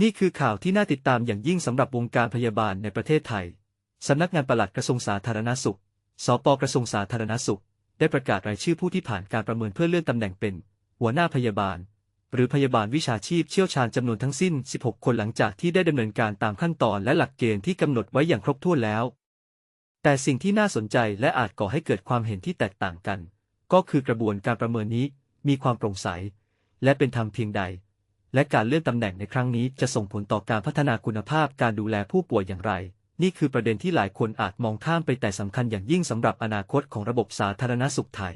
นี่คือข่าวที่น่าติดตามอย่างยิ่งสำหรับวงการพยาบาลในประเทศไทย สำนักงานปลัดกระทรวงสาธารณสุข สปกระทรวงสาธารณสุข ได้ประกาศรายชื่อผู้ที่ผ่านการประเมินเพื่อเลื่อนตำแหน่งเป็น หัวหน้าพยาบาล หรือพยาบาลวิชาชีพเชี่ยวชาญจำนวนทั้งสิ้น 16 คนหลังจากที่ได้ดำเนินการตามขั้นตอนและหลักเกณฑ์ที่กำหนดไว้อย่างครบถ้วนแล้ว แต่สิ่งที่น่าสนใจและอาจก่อให้เกิดความเห็นที่แตกต่างกัน ก็คือกระบวนการประเมินนี้มีความโปร่งใส และเป็นธรรมเพียงใด และการเลื่อนตำแหน่งในครั้งนี้จะส่งผลต่อการพัฒนาคุณภาพการดูแลผู้ป่วยอย่างไร นี่คือประเด็นที่หลายคนอาจมองข้ามไปแต่สำคัญอย่างยิ่งสำหรับอนาคตของระบบสาธารณสุขไทย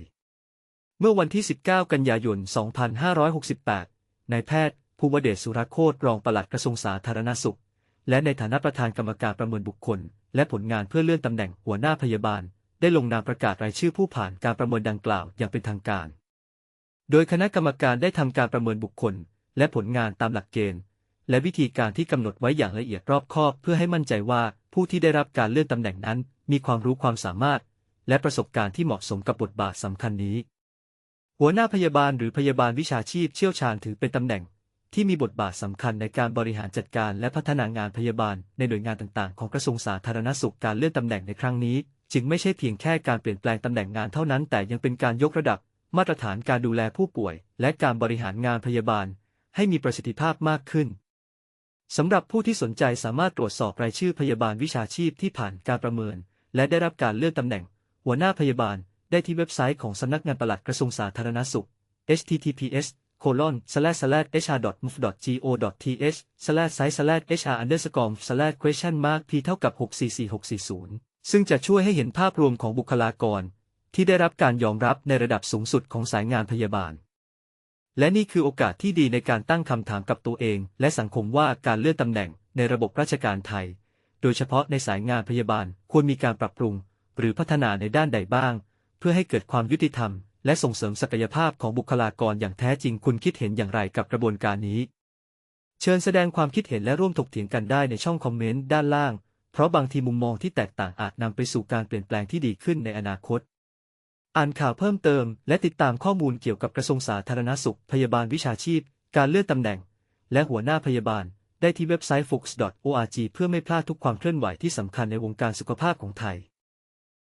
เมื่อวันที่ 19 กันยายน 2568 นายแพทย์ภูวเดชสุรโคตรรองปลัดกระทรวงสาธารณสุข และในฐานะประธานกรรมการประเมินบุคคล และผลงานเพื่อเลื่อนตำแหน่งหัวหน้าพยาบาล ได้ลงนามประกาศรายชื่อผู้ผ่านการประเมินดังกล่าวอย่างเป็นทางการ โดยคณะกรรมการได้ทำการประเมินบุคคล และผลงานตามหลักเกณฑ์ และวิธีการที่กำหนดไว้อย่างละเอียดรอบคอบ เพื่อให้มั่นใจว่าผู้ที่ได้รับการเลื่อนตำแหน่งนั้น มีความรู้ความสามารถ และประสบการณ์ที่เหมาะสมกับบทบาทสำคัญนี้ หัวหน้าพยาบาลหรือพยาบาลวิชาชีพเชี่ยวชาญถือเป็นตำแหน่ง ที่มีบทบาทสำคัญในการบริหารจัดการ และพัฒนางานพยาบาลในหน่วยงานต่างๆ ของกระทรวงสาธารณสุขการเลื่อนตำแหน่งในครั้งนี้จึงไม่ใช่เพียงแค่การเปลี่ยนแปลงตำแหน่งงานเท่านั้น แต่ยังเป็นการยกระดับ มาตรฐานการดูแลผู้ป่วย และการบริหารงานพยาบาล ให้มีประสิทธิภาพมากขึ้นสำหรับผู้ที่สนใจสามารถตรวจสอบรายชื่อพยาบาลวิชาชีพที่ผ่านการประเมิน และได้รับการเลื่อนตำแหน่ง หัวหน้าพยาบาลได้ที่เว็บไซต์ของสำนักงานปลัดกระทรวงสาธารณสุข https colon slash slash hr.muf.go.th slash site slash hr underscore slash question mark p เท่ากับ 644640 ซึ่งจะช่วยให้เห็นภาพรวมของบุคลากร ที่ได้รับการยอมรับในระดับสูงสุดของสายงานพยาบาล และนี่คือโอกาสที่ดีในการตั้งคำถามกับตัวเอง และสังคมว่าการเลื่อนตำแหน่งในระบบราชการไทย โดยเฉพาะในสายงานพยาบาลควรมีการปรับปรุง หรือพัฒนาในด้านใดบ้าง เพื่อให้เกิดความยุติธรรม และส่งเสริมศักยภาพของบุคลากรอย่างแท้จริงคุณคิดเห็นอย่างไรกับกระบวนการนี้ เชิญแสดงความคิดเห็นและร่วมถกเถียงกันได้ในช่องคอมเมนต์ด้านล่าง เพราะบางทีมุมมองที่แตกต่างอาจนำไปสู่การเปลี่ยนแปลงที่ดีขึ้นในอนาคต อ่านข่าวเพิ่มเติม และติดตามข้อมูลเกี่ยวกับกระทรวงสาธารณสุข พยาบาลวิชาชีพ การเลื่อนตำแหน่ง และหัวหน้าพยาบาล ได้ที่เว็บไซต์ fox.org เพื่อไม่พลาดทุกความเคลื่อนไหวที่สำคัญในวงการสุขภาพของไทย